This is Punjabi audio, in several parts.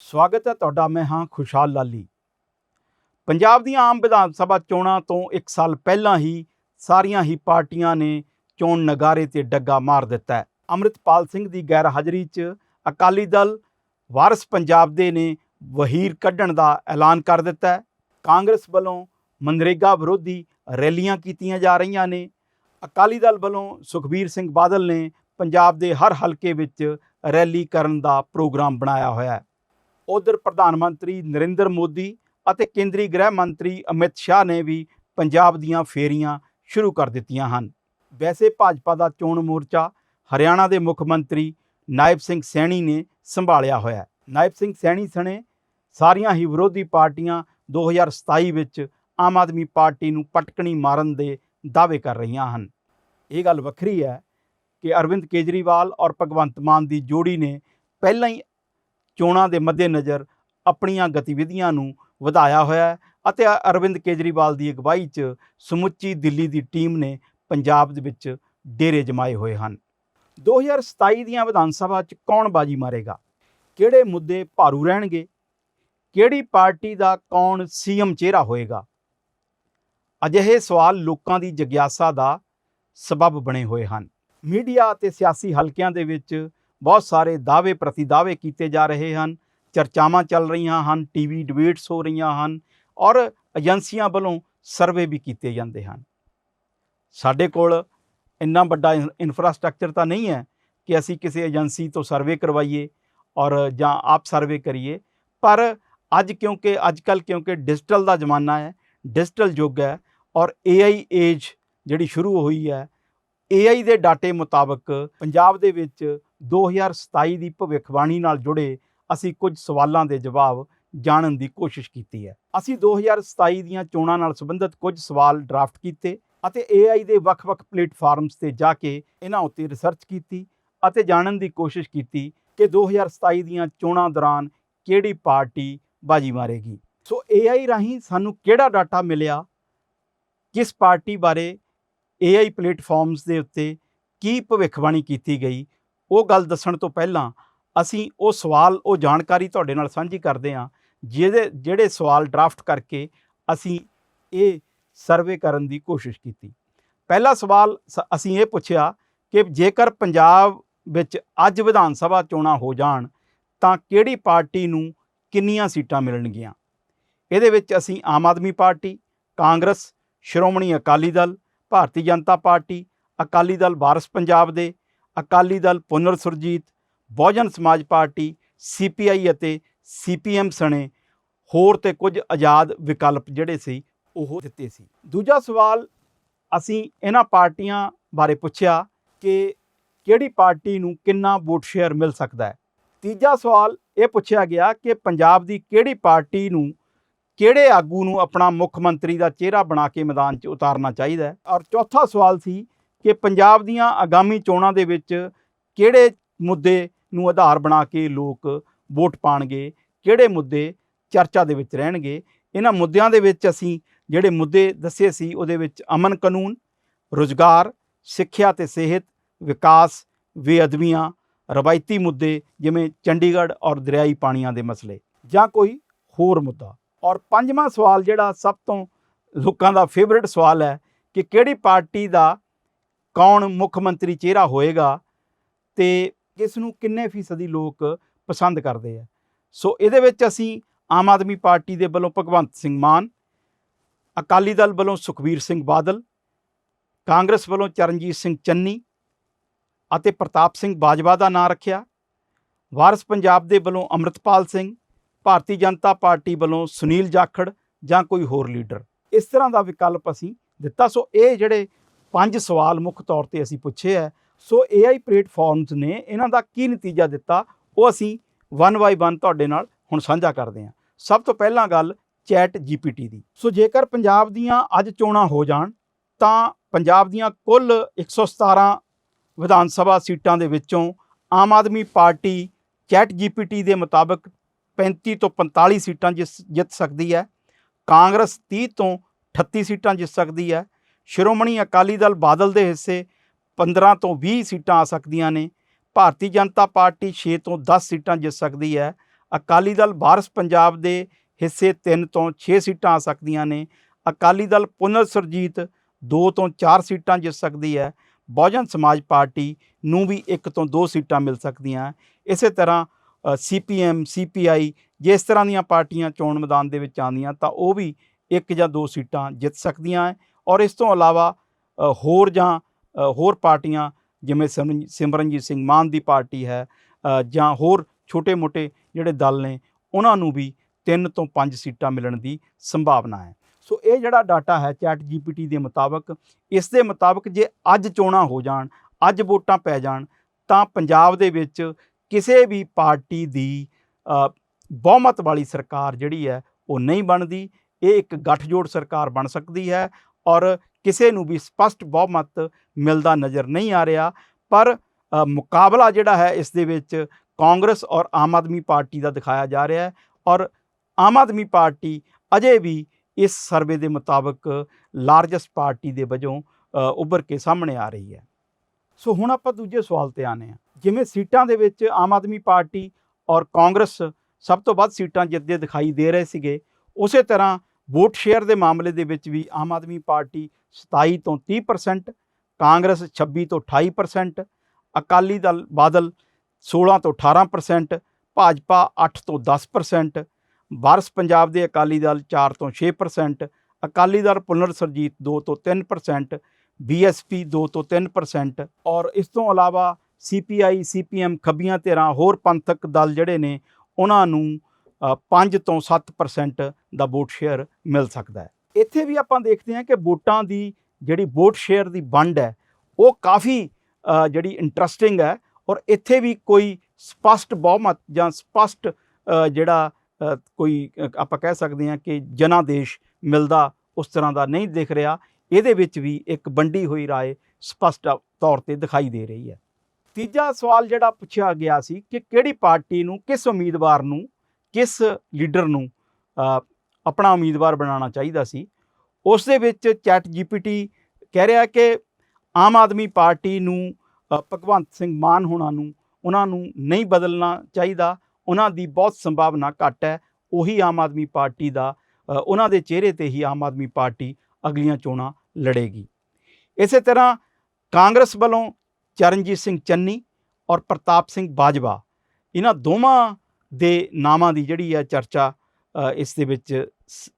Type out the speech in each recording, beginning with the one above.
ਸਵਾਗਤ ਹੈ ਤੁਹਾਡਾ, ਮੈਂ ਹਾਂ ਖੁਸ਼ਹਾਲ ਲਾਲੀ। ਪੰਜਾਬ ਦੀਆਂ ਆਮ ਵਿਧਾਨ ਸਭਾ ਚੋਣਾਂ ਤੋਂ 1 ਸਾਲ ਪਹਿਲਾਂ ਹੀ ਸਾਰੀਆਂ ਹੀ ਪਾਰਟੀਆਂ ਨੇ ਚੋਣ ਨਗਾਰੇ ਤੇ ਡੱਗਾ ਮਾਰ ਦਿੱਤਾ ਹੈ। ਅੰਮ੍ਰਿਤਪਾਲ ਸਿੰਘ ਦੀ ਗੈਰ ਹਾਜ਼ਰੀ 'ਚ ਅਕਾਲੀ ਦਲ ਵਾਰਸ ਪੰਜਾਬ ਦੇ ਨੇ ਵਹੀਰ ਕੱਢਣ ਦਾ ਐਲਾਨ ਕਰ ਦਿੱਤਾ ਕਾਂਗਰਸ ਵੱਲੋਂ ਮਨਰੇਗਾ ਵਿਰੋਧੀ ਰੈਲੀਆਂ ਕੀਤੀਆਂ ਜਾ ਰਹੀਆਂ ਨੇ। ਅਕਾਲੀ ਦਲ ਵੱਲੋਂ ਸੁਖਬੀਰ ਸਿੰਘ ਬਾਦਲ ਨੇ ਪੰਜਾਬ ਦੇ ਹਰ ਹਲਕੇ ਵਿੱਚ ਰੈਲੀ ਕਰਨ ਦਾ ਪ੍ਰੋਗਰਾਮ ਬਣਾਇਆ ਹੋਇਆ ਹੈ। ਉਧਰ ਪ੍ਰਧਾਨ ਮੰਤਰੀ ਨਰਿੰਦਰ ਮੋਦੀ ਅਤੇ ਕੇਂਦਰੀ ਗ੍ਰਹਿ ਮੰਤਰੀ ਅਮਿਤ ਸ਼ਾਹ ਨੇ ਵੀ ਪੰਜਾਬ ਦੀਆਂ ਫੇਰੀਆਂ ਸ਼ੁਰੂ ਕਰ ਦਿੱਤੀਆਂ ਹਨ। ਵੈਸੇ ਭਾਜਪਾ ਦਾ ਚੋਣ ਮੋਰਚਾ ਹਰਿਆਣਾ ਦੇ ਮੁੱਖ ਮੰਤਰੀ ਨਾਇਬ ਸਿੰਘ ਸੈਣੀ ਨੇ ਸੰਭਾਲਿਆ ਹੋਇਆ ਹੈ। ਨਾਇਬ ਸਿੰਘ ਸੈਣੀ ਸਣੇ ਸਾਰੀਆਂ ਹੀ ਵਿਰੋਧੀ ਪਾਰਟੀਆਂ 2027 ਵਿੱਚ ਆਮ ਆਦਮੀ ਪਾਰਟੀ ਨੂੰ ਪਟਕਣੀ ਮਾਰਨ ਦੇ ਦਾਅਵੇ ਕਰ ਰਹੀਆਂ ਹਨ। ਇਹ ਗੱਲ ਵੱਖਰੀ ਹੈ ਕਿ ਅਰਵਿੰਦ ਕੇਜਰੀਵਾਲ ਔਰ ਭਗਵੰਤ ਮਾਨ ਦੀ ਜੋੜੀ ਨੇ ਪਹਿਲਾਂ ਹੀ ਚੋਣਾਂ ਦੇ ਮੱਦੇਨਜ਼ਰ ਆਪਣੀਆਂ ਗਤੀਵਿਧੀਆਂ ਨੂੰ ਵਧਾਇਆ ਹੋਇਆ ਅਤੇ ਅਰਵਿੰਦ ਕੇਜਰੀਵਾਲ ਦੀ ਅਗਵਾਈ 'ਚ ਸਮੁੱਚੀ ਦਿੱਲੀ ਦੀ ਟੀਮ ਨੇ ਪੰਜਾਬ ਦੇ ਵਿੱਚ ਡੇਰੇ ਜਮਾਏ ਹੋਏ ਹਨ। 2027 ਦੀਆਂ ਵਿਧਾਨ ਸਭਾ 'ਚ ਕੌਣ ਬਾਜੀ ਮਾਰੇਗਾ? ਕਿਹੜੇ ਮੁੱਦੇ ਭਾਰੂ ਰਹਿਣਗੇ? ਕਿਹੜੀ ਪਾਰਟੀ ਦਾ ਕੌਣ ਸੀਐਮ ਚਿਹਰਾ ਹੋਏਗਾ? ਅਜਿਹੇ ਸਵਾਲ ਲੋਕਾਂ ਦੀ ਜਗਿਆਸਾ ਦਾ ਸਬਬ ਬਣੇ ਹੋਏ ਹਨ। ਮੀਡੀਆ ਅਤੇ ਸਿਆਸੀ ਹਲਕਿਆਂ ਦੇ ਵਿੱਚ ਬਹੁਤ ਸਾਰੇ ਦਾਅਵੇ ਪ੍ਰਤੀ ਦਾਅਵੇ ਕੀਤੇ ਜਾ ਰਹੇ ਹਨ, ਚਰਚਾਵਾਂ ਚੱਲ ਰਹੀਆਂ ਹਨ, ਟੀਵੀ ਡਿਬੇਟਸ ਹੋ ਰਹੀਆਂ ਹਨ ਔਰ ਏਜੰਸੀਆਂ ਵੱਲੋਂ ਸਰਵੇ ਵੀ ਕੀਤੇ ਜਾਂਦੇ ਹਨ। ਸਾਡੇ ਕੋਲ ਇੰਨਾ ਵੱਡਾ ਇਨ- ਇਨਫਰਾਸਟ੍ਰਕਚਰ ਤਾਂ ਨਹੀਂ ਹੈ ਕਿ ਅਸੀਂ ਕਿਸੇ ਏਜੰਸੀ ਤੋਂ ਸਰਵੇ ਕਰਵਾਈਏ ਔਰ ਜਾਂ ਆਪ ਸਰਵੇ ਕਰੀਏ, ਪਰ ਅੱਜ ਕਿਉਂਕਿ ਅੱਜ ਕੱਲ ਕਿਉਂਕਿ ਡਿਜੀਟਲ ਦਾ ਜ਼ਮਾਨਾ ਹੈ ਡਿਜੀਟਲ ਯੁੱਗ ਹੈ ਔਰ AI ਏਜ ਜਿਹੜੀ ਸ਼ੁਰੂ ਹੋਈ ਹੈ AI ਦੇ ਡਾਟੇ ਮੁਤਾਬਕ ਪੰਜਾਬ ਦੇ ਵਿੱਚ 2027 ਦੀ ਭਵਿੱਖਬਾਣੀ ਨਾਲ ਜੁੜੇ ਅਸੀਂ ਕੁਝ ਸਵਾਲਾਂ ਦੇ ਜਵਾਬ ਜਾਣਨ ਦੀ ਕੋਸ਼ਿਸ਼ ਕੀਤੀ ਹੈ। ਅਸੀਂ 2027 ਦੀਆਂ ਚੋਣਾਂ ਨਾਲ ਸੰਬੰਧਿਤ ਕੁਝ ਸਵਾਲ ਡਰਾਫਟ ਕੀਤੇ ਅਤੇ AI ਦੇ ਵੱਖ-ਵੱਖ ਪਲੇਟਫਾਰਮਸ ਤੇ ਜਾ ਕੇ ਇਹਨਾਂ ਉੱਤੇ ਰਿਸਰਚ ਕੀਤੀ ਅਤੇ ਜਾਣਨ ਦੀ ਕੋਸ਼ਿਸ਼ ਕੀਤੀ ਕਿ 2027 ਦੀਆਂ ਚੋਣਾਂ ਦੌਰਾਨ ਕਿਹੜੀ ਪਾਰਟੀ ਬਾਜੀ ਮਾਰੇਗੀ। ਸੋ AI ਰਾਹੀਂ ਸਾਨੂੰ ਕਿਹੜਾ ਡਾਟਾ ਮਿਲਿਆ? ਕਿਸ ਪਾਰਟੀ ਬਾਰੇ AI ਪਲੇਟਫਾਰਮਸ ਦੇ ਉੱਤੇ ਕੀ ਭਵਿੱਖਬਾਣੀ ਕੀਤੀ ਗਈ? ਉਹ ਗੱਲ ਦੱਸਣ ਤੋਂ ਪਹਿਲਾਂ ਅਸੀਂ ਉਹ ਸਵਾਲ, ਉਹ ਜਾਣਕਾਰੀ ਤੁਹਾਡੇ ਨਾਲ ਸਾਂਝੀ ਕਰਦੇ ਹਾਂ, ਜਿਹਦੇ, ਜਿਹੜੇ ਸਵਾਲ ਡਰਾਫਟ ਕਰਕੇ ਅਸੀਂ ਇਹ ਸਰਵੇ ਕਰਨ ਦੀ ਕੋਸ਼ਿਸ਼ ਕੀਤੀ। ਪਹਿਲਾ ਸਵਾਲ ਸ- ਅਸੀਂ ਇਹ ਪੁੱਛਿਆ ਕਿ ਜੇਕਰ ਪੰਜਾਬ ਵਿੱਚ ਅੱਜ ਵਿਧਾਨ ਸਭਾ ਚੋਣਾਂ ਹੋ ਜਾਣ, ਤਾਂ ਕਿਹੜੀ ਪਾਰਟੀ ਨੂੰ ਕਿੰਨੀਆਂ ਸੀਟਾਂ ਮਿਲਣਗੀਆਂ? ਇਹਦੇ ਵਿੱਚ ਅਸੀਂ Aam Aadmi party, Congress, Shiromani Akali Dal, Bharatiya Janata party, Akali Dal Waris Punjab De Akali Dal ਪੁਨਰ ਸੁਰਜੀਤ, ਬਹੁਜਨ ਸਮਾਜ ਪਾਰਟੀ ਸੀਪੀਆਈ ਅਤੇ ਸੀਪੀਐਮ ਸਣੇ ਹੋਰ ਤੇ ਕੁਝ ਆਜ਼ਾਦ ਵਿਕਲਪ ਜਿਹੜੇ ਸੀ ਉਹ ਦਿੱਤੇ ਸੀ। ਦੂਜਾ ਸਵਾਲ ਅਸੀਂ ਇਹਨਾਂ ਪਾਰਟੀਆਂ ਬਾਰੇ ਪੁੱਛਿਆ ਕਿ ਕਿਹੜੀ ਪਾਰਟੀ ਨੂੰ ਕਿੰਨਾ ਵੋਟ ਸ਼ੇਅਰ ਮਿਲ ਸਕਦਾ ਹੈ। ਤੀਜਾ ਸਵਾਲ ਇਹ ਪੁੱਛਿਆ ਗਿਆ ਕਿ ਪੰਜਾਬ ਦੀ ਕਿਹੜੀ ਪਾਰਟੀ ਨੂੰ ਕਿਹੜੇ ਆਗੂ ਨੂੰ ਆਪਣਾ ਮੁੱਖ ਮੰਤਰੀ ਦਾ ਚਿਹਰਾ ਬਣਾ ਕੇ ਮੈਦਾਨ 'ਚ ਉਤਾਰਨਾ ਚਾਹੀਦਾ ਹੈ। ਔਰ ਚੌਥਾ ਸਵਾਲ ਸੀ ਕਿ ਪੰਜਾਬ ਦੀਆਂ ਆਗਾਮੀ ਚੋਣਾਂ ਦੇ ਵਿੱਚ ਕਿਹੜੇ ਮੁੱਦੇ ਨੂੰ ਆਧਾਰ ਬਣਾ ਕੇ ਲੋਕ ਵੋਟ ਪਾਣਗੇ, ਕਿਹੜੇ ਮੁੱਦੇ ਚਰਚਾ ਦੇ ਵਿੱਚ ਰਹਿਣਗੇ, ਇਹਨਾਂ ਮੁੱਦਿਆਂ ਦੇ ਵਿੱਚ ਅਸੀਂ ਜਿਹੜੇ ਮੁੱਦੇ ਦੱਸੇ ਸੀ ਉਹਦੇ ਵਿੱਚ ਅਮਨ ਕਾਨੂੰਨ, ਰੁਜ਼ਗਾਰ, ਸਿੱਖਿਆ ਤੇ ਸਿਹਤ, ਵਿਕਾਸ, ਬੇਅਦਬੀਆਂ, ਰਵਾਇਤੀ ਮੁੱਦੇ ਜਿਵੇਂ ਚੰਡੀਗੜ੍ਹ ਔਰ ਦਰਿਆਈ ਪਾਣੀਆਂ ਦੇ ਮਸਲੇ ਜਾਂ ਕੋਈ ਹੋਰ ਮੁੱਦਾ। ਔਰ ਪੰਜਵਾਂ ਸਵਾਲ ਜਿਹੜਾ ਸਭ ਤੋਂ ਲੋਕਾਂ ਦਾ ਫੇਵਰਿਟ ਸਵਾਲ ਹੈ ਕਿ ਕਿਹੜੀ ਪਾਰਟੀ ਦਾ ਕੌਣ ਮੁੱਖ ਮੰਤਰੀ ਚਿਹਰਾ ਹੋਏਗਾ ਤੇ ਇਸ ਨੂੰ ਕਿੰਨੇ ਫੀਸਦੀ ਲੋਕ ਪਸੰਦ ਕਰਦੇ ਆ। ਸੋ ਇਹਦੇ ਵਿੱਚ ਅਸੀਂ ਆਮ ਆਦਮੀ ਪਾਰਟੀ ਦੇ ਵੱਲੋਂ ਭਗਵੰਤ ਸਿੰਘ ਮਾਨ, ਅਕਾਲੀ ਦਲ ਵੱਲੋਂ ਸੁਖਬੀਰ ਸਿੰਘ ਬਾਦਲ, ਕਾਂਗਰਸ ਵੱਲੋਂ ਚਰਨਜੀਤ ਸਿੰਘ ਚੰਨੀ ਅਤੇ ਪ੍ਰਤਾਪ ਸਿੰਘ ਬਾਜਵਾ ਦਾ ਨਾਂ ਰੱਖਿਆ। ਵਾਰਸ ਪੰਜਾਬ ਦੇ ਵੱਲੋਂ ਅੰਮ੍ਰਿਤਪਾਲ ਸਿੰਘ, ਭਾਰਤੀ ਜਨਤਾ ਪਾਰਟੀ ਵੱਲੋਂ ਸੁਨੀਲ ਜਾਖੜ ਜਾਂ ਕੋਈ ਹੋਰ ਲੀਡਰ। ਇਸ ਤਰ੍ਹਾਂ ਦਾ ਵਿਕਲਪ ਅਸੀਂ ਦਿੱਤਾ। ਸੋ ਇਹ ਜਿਹੜੇ ਪੰਜ ਸਵਾਲ ਮੁੱਖ ਤੌਰ ਤੇ ਅਸੀਂ ਪੁੱਛੇ ਹੈ। ਸੋ AI ਪਲੇਟਫਾਰਮਸ ਨੇ ਇਹਨਾਂ ਦਾ ਕੀ ਨਤੀਜਾ ਦਿੱਤਾ? ਉਹ ਅਸੀਂ ਵਨ ਬਾਈ ਵਨ ਤੁਹਾਡੇ ਨਾਲ ਹੁਣ ਸਾਂਝਾ ਕਰਦੇ ਹਾਂ। ਸਭ ਤੋਂ ਪਹਿਲਾਂ ਗੱਲ ਚੈਟ GPT ਦੀ। ਸੋ ਜੇਕਰ ਪੰਜਾਬ ਦੀਆਂ ਅੱਜ ਚੋਣਾਂ ਹੋ ਜਾਣ, ਤਾਂ ਪੰਜਾਬ ਦੀਆਂ ਕੁੱਲ 117 ਵਿਧਾਨ ਸਭਾ ਸੀਟਾਂ ਦੇ ਵਿੱਚੋਂ Aam Aadmi party chat GPT ਦੇ ਮੁਤਾਬਕ 35 ਤੋਂ 45 ਸੀਟਾਂ ਜਿਸ ਜਿੱਤ ਸਕਦੀ ਹੈ। ਕਾਂਗਰਸ 30 ਤੋਂ 38 ਸੀਟਾਂ ਜਿੱਤ ਸਕਦੀ ਹੈ। ਸ਼੍ਰੋਮਣੀ ਅਕਾਲੀ ਦਲ ਬਾਦਲ ਦੇ ਹਿੱਸੇ 15 ਤੋਂ 20 ਸੀਟਾਂ ਆ ਸਕਦੀਆਂ ਨੇ। ਭਾਰਤੀ ਜਨਤਾ ਪਾਰਟੀ 6 ਤੋਂ 10 ਸੀਟਾਂ ਜਿੱਤ ਸਕਦੀ ਹੈ। ਅਕਾਲੀ ਦਲ ਵਾਰਸ ਪੰਜਾਬ ਦੇ ਹਿੱਸੇ 3 ਤੋਂ 6 ਸੀਟਾਂ ਆ ਸਕਦੀਆਂ ਨੇ। ਅਕਾਲੀ ਦਲ ਪੁਨਰ ਸੁਰਜੀਤ 2 ਤੋਂ 4 ਸੀਟਾਂ ਜਿੱਤ ਸਕਦੀ ਹੈ। ਬਹੁਜਨ ਸਮਾਜ ਪਾਰਟੀ ਨੂੰ ਵੀ 1 ਤੋਂ 2 ਸੀਟਾਂ ਮਿਲ ਸਕਦੀਆਂ। ਇਸੇ ਤਰ੍ਹਾਂ ਸੀਪੀਐਮ ਸੀਪੀਆਈ ਜੇ ਇਸ ਤਰ੍ਹਾਂ ਦੀਆਂ ਪਾਰਟੀਆਂ ਚੋਣ ਮੈਦਾਨ ਦੇ ਵਿੱਚ ਆਉਂਦੀਆਂ ਤਾਂ ਉਹ ਵੀ ਇੱਕ ਜਾਂ ਦੋ ਸੀਟਾਂ ਜਿੱਤ ਸਕਦੀਆਂ ਹੈ। ਔਰ ਇਸ ਤੋਂ ਇਲਾਵਾ ਹੋਰ ਜਾਂ ਹੋਰ ਪਾਰਟੀਆਂ, ਜਿਵੇਂ ਸਿਮਰਨ- ਸਿਮਰਨਜੀਤ ਸਿੰਘ ਮਾਨ ਦੀ ਪਾਰਟੀ ਹੈ ਜਾਂ ਹੋਰ ਛੋਟੇ-ਮੋਟੇ ਜਿਹੜੇ ਦਲ ਨੇ, ਉਹਨਾਂ ਨੂੰ ਵੀ 3 ਤੋਂ 5 ਸੀਟਾਂ ਮਿਲਣ ਦੀ ਸੰਭਾਵਨਾ ਹੈ। ਸੋ ਇਹ ਜਿਹੜਾ ਡਾਟਾ ਹੈ ਚੈਟ ਜੀਪੀਟੀ ਦੇ ਮੁਤਾਬਕ, ਇਸ ਦੇ ਮੁਤਾਬਕ ਜੇ ਅੱਜ ਚੋਣਾਂ ਹੋ ਜਾਣ, ਅੱਜ ਵੋਟਾਂ ਪੈ ਜਾਣ, ਤਾਂ ਪੰਜਾਬ ਦੇ ਵਿੱਚ ਕਿਸੇ ਵੀ ਪਾਰਟੀ ਦੀ ਬਹੁਮਤ ਵਾਲੀ ਸਰਕਾਰ ਜਿਹੜੀ ਹੈ, ਉਹ ਨਹੀਂ ਬਣਦੀ। ਇਹ ਇੱਕ ਗੱਠਜੋੜ ਸਰਕਾਰ ਬਣ ਸਕਦੀ ਹੈ ਔਰ ਕਿਸੇ ਨੂੰ ਵੀ ਸਪਸ਼ਟ ਬਹੁਮਤ ਮਿਲਦਾ ਨਜ਼ਰ ਨਹੀਂ ਆ ਰਿਹਾ। ਪਰ ਮੁਕਾਬਲਾ ਜਿਹੜਾ ਹੈ ਇਸ ਦੇ ਵਿੱਚ ਕਾਂਗਰਸ ਔਰ ਆਮ ਆਦਮੀ ਪਾਰਟੀ ਦਾ ਦਿਖਾਇਆ ਜਾ ਰਿਹਾ ਹੈ ਔਰ ਆਮ ਆਦਮੀ ਪਾਰਟੀ ਅਜੇ ਵੀ ਇਸ ਸਰਵੇ ਦੇ ਮੁਤਾਬਕ ਲਾਰਜੈਸਟ ਪਾਰਟੀ ਦੇ ਵਜੋਂ ਅ, ਉੱਭਰ ਕੇ ਸਾਹਮਣੇ ਆ ਰਹੀ ਹੈ। ਸੋ ਹੁਣ ਆਪਾਂ ਦੂਜੇ ਸਵਾਲ ਤੇ ਆਨੇ ਆ ਜਿਵੇਂ ਸੀਟਾਂ ਦੇ ਵਿੱਚ ਆਮ ਆਦਮੀ ਪਾਰਟੀ ਔਰ ਕਾਂਗਰਸ ਸਭ ਤੋਂ ਵੱਧ ਸੀਟਾਂ ਜਿੱਤਦੇ ਦਿਖਾਈ ਦੇ ਰਹੇ ਸੀਗੇ ਉਸੇ ਤਰ੍ਹਾਂ ਵੋਟ ਸ਼ੇਅਰ ਦੇ ਮਾਮਲੇ ਦੇ ਵਿੱਚ ਵੀ ਆਮ ਆਦਮੀ ਪਾਰਟੀ 27 ਤੋਂ 30% ਕਾਂਗਰਸ 26 ਤੋਂ 28% ਅਕਾਲੀ ਦਲ ਬਾਦਲ 16 ਤੋਂ 18% ਭਾਜਪਾ 8 ਤੋਂ 10% ਵਾਰਸ ਪੰਜਾਬ ਦੇ ਅਕਾਲੀ ਦਲ 4 ਤੋਂ 6% ਅਕਾਲੀ ਦਲ ਪੁਨਰ ਸਰਜੀਤ 2 ਤੋਂ 3% ਬੀਐਸਪੀ 2 ਤੋਂ 3% ਔਰ ਇਸ ਤੋਂ ਇਲਾਵਾ ਸੀਪੀਆਈ ਸੀਪੀਐਮ ਖੱਬੀਆਂ ਧਿਰਾਂ ਹੋਰ ਪੰਥਕ ਦਲ ਜਿਹੜੇ ਨੇ, ਉਹਨਾਂ ਨੂੰ 5 ਤੋਂ 7% ਦਾ ਵੋਟ ਸ਼ੇਅਰ ਮਿਲ ਸਕਦਾ ਹੈ। ਇੱਥੇ ਵੀ ਆਪਾਂ ਦੇਖਦੇ ਹਾਂ ਕਿ ਵੋਟਾਂ ਦੀ ਜਿਹੜੀ ਵੋਟ ਸ਼ੇਅਰ ਦੀ ਵੰਡ ਹੈ, ਉਹ ਕਾਫੀ ਜਿਹੜੀ ਇੰਟਰਸਟਿੰਗ ਹੈ ਔਰ ਇੱਥੇ ਵੀ ਕੋਈ ਸਪਸ਼ਟ ਬਹੁਮਤ ਜਾਂ ਸਪਸ਼ਟ ਜਿਹੜਾ ਕੋਈ ਆਪਾਂ ਕਹਿ ਸਕਦੇ ਹਾਂ ਕਿ ਜਨਾਦੇਸ਼ ਮਿਲਦਾ ਉਸ ਤਰ੍ਹਾਂ ਦਾ ਨਹੀਂ ਦਿਖ ਰਿਹਾ, ਇਹਦੇ ਵਿੱਚ ਵੀ ਇੱਕ ਵੰਡੀ ਹੋਈ ਰਾਏ ਸਪਸ਼ਟ ਤੌਰ ਤੇ ਦਿਖਾਈ ਦੇ ਰਹੀ ਹੈ। ਤੀਜਾ ਸਵਾਲ ਜਿਹੜਾ ਪੁੱਛਿਆ ਗਿਆ ਸੀ ਕਿ ਕਿਹੜੀ ਪਾਰਟੀ ਨੂੰ, ਕਿਸ ਉਮੀਦਵਾਰ ਨੂੰ ਕਿਸ ਲੀਡਰ ਨੂੰ ਆਪਣਾ ਉਮੀਦਵਾਰ ਬਣਾਉਣਾ ਚਾਹੀਦਾ ਸੀ, ਉਸ ਦੇ ਵਿੱਚ ਚੈਟ ਜੀਪੀਟੀ ਕਹਿ ਰਿਹਾ ਕਿ ਆਮ ਆਦਮੀ ਪਾਰਟੀ ਨੂੰ ਭਗਵੰਤ ਸਿੰਘ ਮਾਨ ਹੋਣਾ ਨੂੰ, ਉਹਨਾਂ ਨੂੰ ਨਹੀਂ ਬਦਲਣਾ ਚਾਹੀਦਾ, ਉਹਨਾਂ ਦੀ ਬਹੁਤ ਸੰਭਾਵਨਾ ਘੱਟ ਹੈ, ਉਹੀ ਆਮ ਆਦਮੀ ਪਾਰਟੀ ਦਾ ਉਹਨਾਂ ਦੇ ਚਿਹਰੇ ਤੇ ਹੀ ਆਮ ਆਦਮੀ ਪਾਰਟੀ ਅਗਲੀਆਂ ਚੋਣਾਂ ਲੜੇਗੀ। ਇਸੇ ਤਰ੍ਹਾਂ ਕਾਂਗਰਸ ਵੱਲੋਂ ਚਰਨਜੀਤ ਸਿੰਘ ਚੰਨੀ ਔਰ ਪ੍ਰਤਾਪ ਸਿੰਘ ਬਾਜਵਾ, ਇਹਨਾਂ ਦੋਵਾਂ ਦੇ ਨਾਮਾਂ ਦੀ ਜਿਹੜੀ ਹੈ ਚਰਚਾ ਇਸ ਦੇ ਵਿੱਚ